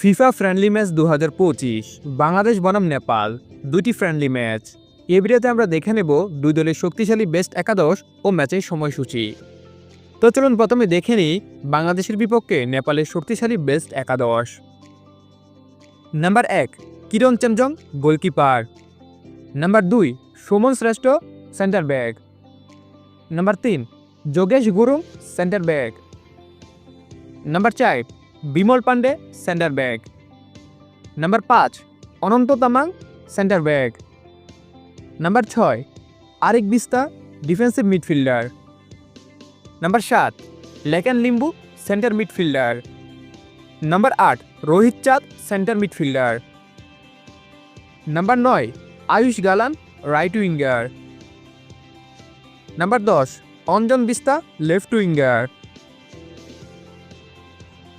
FIFA friendly match দু হাজার পঁচিশ, বাংলাদেশ বনাম নেপাল দুটি ফ্রেন্ডলি ম্যাচ। এ ভিডিওতে আমরা দেখে নেব দুই দলের শক্তিশালী বেস্ট একাদশ ও ম্যাচের সময়সূচি। তো চলুন প্রথমে দেখে নিই বাংলাদেশের বিপক্ষে নেপালের শক্তিশালী বেস্ট একাদশ। নাম্বার এক, কিরণ চেমজং, গোলকিপার। নাম্বার দুই, সুমন শ্রেষ্ঠ, সেন্টার ব্যাক। নাম্বার তিন, Yogesh Gurung, centre back. Number চার Bimal Pandey centre back number পাঁচ, Ananta Tamang, centre back number ছয়, Arik Bista, defensive midfielder. Number সাত Laken Limbu, centre midfielder. Number আট, Rohit Chand, centre midfielder. Number নয়, Ayush Ghalan, right winger. Number দশ, Anjan Bista, left winger.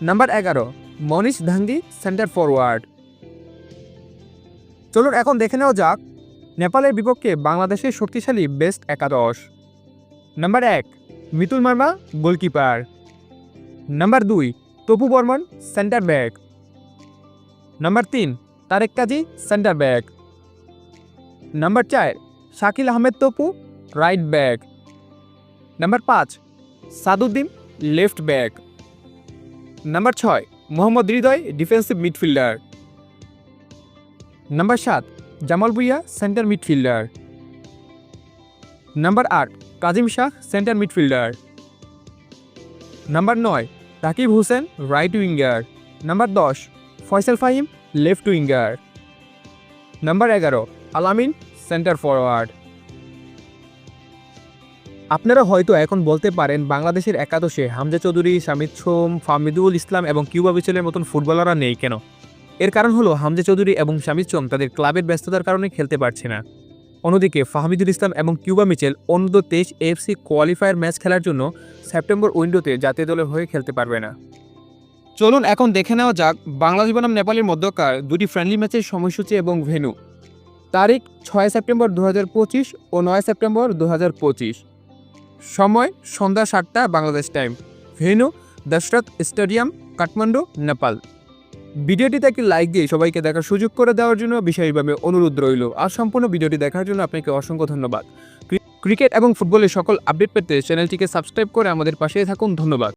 Number এগারো, Manish ধাঙ্গি, centre forward. চলুন এখন দেখে নেওয়া যাক, নেপালের বিপক্ষে বাংলাদেশের শক্তিশালী বেস্ট একাদশ। নাম্বার এক, মিতুল মার্মা, গোলকিপার। নাম্বার দুই, Tapu Barman, centre back. Number তিন, Tariq Kazi, centre back. Number চার, Shakil Ahmed Tapu, right back. Number পাঁচ, সাদুদ্দিন, লেফট ব্যাক। নাম্বার ছয়, Mohammad Hridoy defensive midfielder number সাত, Jamal Bhuyan centre midfielder number আট, Kazem Shah centre midfielder number নয়, Rakib Hossain right winger number দশ, Faisal Fahim left winger number এগারো Alamin centre forward আপনারা হয়তো এখন বলতে পারেন বাংলাদেশের একাদশে হামজা চৌধুরী শামিদ সোম ফামিদুল ইসলাম এবং কিউবা বিচলের মতন ফুটবলাররা নেই কেন? এর কারণ হলো হামজা চৌধুরী এবং শামিদ সোম তাদের ক্লাবের ব্যস্ততার কারণে খেলতে পারছে না। অন্যদিকে ফাহমিদুল ইসলাম এবং কিউবা মিচেল অনূর্ধ্ব তেইশ এফসি কোয়ালিফায়ার ম্যাচ খেলার জন্য সেপ্টেম্বর উইন্ডোতে জাতীয় দলের হয়ে খেলতে পারবে না। চলুন এখন দেখে নেওয়া যাক বাংলাদেশ বনাম নেপালের মধ্যকার দুটি ফ্রেন্ডলি ম্যাচের সময়সূচি এবং ভেন্যু তারিখ ছয় সেপ্টেম্বর দু হাজার পঁচিশ ও নয় সেপ্টেম্বর দু হাজার পঁচিশ। সময় সন্ধ্যা সাতটা Bangladesh time venue, Dasharath stadium Kathmandu, Nepal. ভিডিওটিতে একটি লাইক দিয়ে সবাইকে দেখার সুযোগ করে দেওয়ার জন্য বিশেষভাবে অনুরোধ রইল। আর সম্পূর্ণ ভিডিওটি দেখার জন্য আপনাকে অসংখ্য ধন্যবাদ। ক্রিকেট এবং ফুটবলের সকল আপডেট পেতে চ্যানেলটিকে সাবস্ক্রাইব করে আমাদের পাশে থাকুন। ধন্যবাদ।